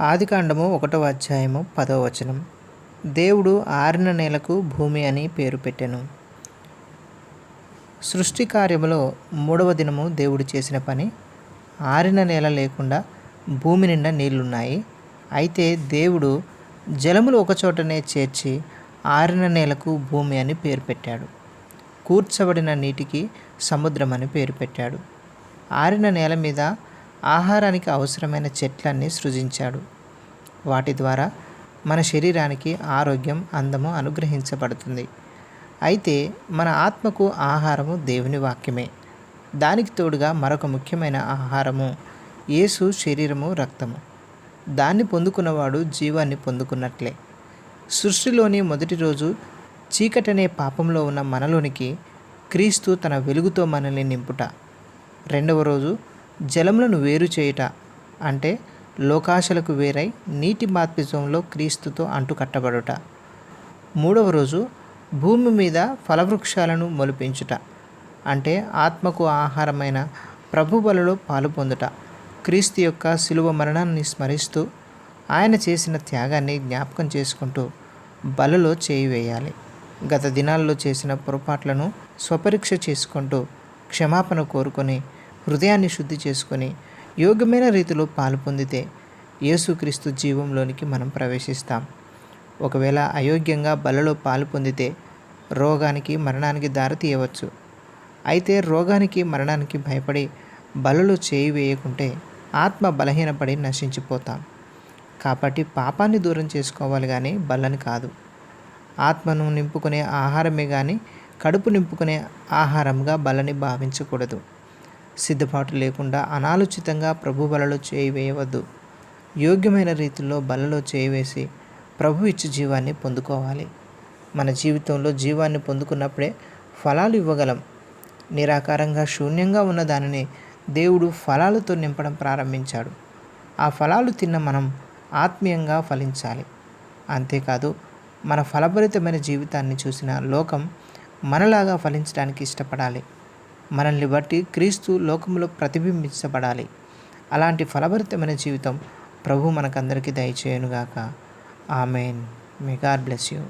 ఆదికాండము ఒకటవ అధ్యాయము పదవ వచనం. దేవుడు ఆరిన నేలకు భూమి అని పేరు పెట్టెను. సృష్టి కార్యములో మూడవ దినము దేవుడు చేసిన పని ఆరిన నేల లేకుండా భూమి నిండా నీళ్ళున్నాయి. అయితే దేవుడు జలములు ఒకచోటనే చేర్చి ఆరిన నేలకు భూమి అని పేరు పెట్టాడు. కూర్చబడిన నీటికి సముద్రం అని పేరు పెట్టాడు. ఆరిన నేల మీద ఆహారానికి అవసరమైన చెట్లన్నీ సృజించాడు. వాటి ద్వారా మన శరీరానికి ఆరోగ్యం అందము అనుగ్రహించబడుతుంది. అయితే మన ఆత్మకు ఆహారము దేవుని వాక్యమే. దానికి తోడుగా మరొక ముఖ్యమైన ఆహారము యేసు శరీరము రక్తము. దాన్ని పొందుకున్నవాడు జీవాన్ని పొందుకున్నట్లే. సృష్టిలోని మొదటి రోజు చీకటనే పాపంలో ఉన్న మనలోనికి క్రీస్తు తన వెలుగుతో మనల్ని నింపుట. రెండవ రోజు జలములను వేరు చేయుట అంటే లోకాశలకు వేరై నీటి బాప్తిజంలో క్రీస్తుతో అంటుకట్టబడుట. మూడవ రోజు భూమి మీద ఫలవృక్షాలను మొలిపించుట అంటే ఆత్మకు ఆహారమైన ప్రభుబలలో పాలు పొందుట. క్రీస్తు యొక్క శిలువ మరణాన్ని స్మరిస్తూ ఆయన చేసిన త్యాగాన్ని జ్ఞాపకం చేసుకుంటూ బలలో చేయి వేయాలి గత దినాల్లో చేసిన పొరపాట్లను స్వపరీక్ష చేసుకుంటూ క్షమాపణ కోరుకొని హృదయాన్ని శుద్ధి చేసుకొని యోగ్యమైన రీతిలో పాలు పొందితే యేసుక్రీస్తు జీవంలోనికి మనం ప్రవేశిస్తాం. ఒకవేళ అయోగ్యంగా బలలో పాలు పొందితే రోగానికి మరణానికి దారి తీయవచ్చు. అయితే రోగానికి మరణానికి భయపడి బలలో చేయి వేయకుంటే ఆత్మ బలహీనపడి నశించిపోతాం. కాబట్టి పాపాన్ని దూరం చేసుకోవాలి కానీ బల్లని కాదు. ఆత్మను నింపుకునే ఆహారమే కానీ కడుపు నింపుకునే ఆహారంగా బలని భావించకూడదు. సిద్ధపాటు లేకుండా అనాలోచితంగా ప్రభు బలలో చేయి వేయవద్దు. యోగ్యమైన రీతిలో బలలో చేయి వేసి ప్రభు ఇచ్చి జీవాన్ని పొందుకోవాలి. మన జీవితంలో జీవాన్ని పొందుకున్నప్పుడే ఫలాలు ఇవ్వగలం. నిరాకారంగా శూన్యంగా ఉన్న దానిని దేవుడు ఫలాలతో నింపడం ప్రారంభించాడు. ఆ ఫలాలు తిన్న మనం ఆత్మీయంగా ఫలించాలి. అంతేకాదు మన ఫలభరితమైన జీవితాన్ని చూసిన లోకం మనలాగా ఫలించడానికి ఇష్టపడాలి. మనల్ని బట్టి క్రీస్తు లోకంలో ప్రతిబింబించబడాలి. అలాంటి ఫలభరితమైన జీవితం ప్రభు మనకందరికీ దయచేయనుగాక. Amen. May God bless you.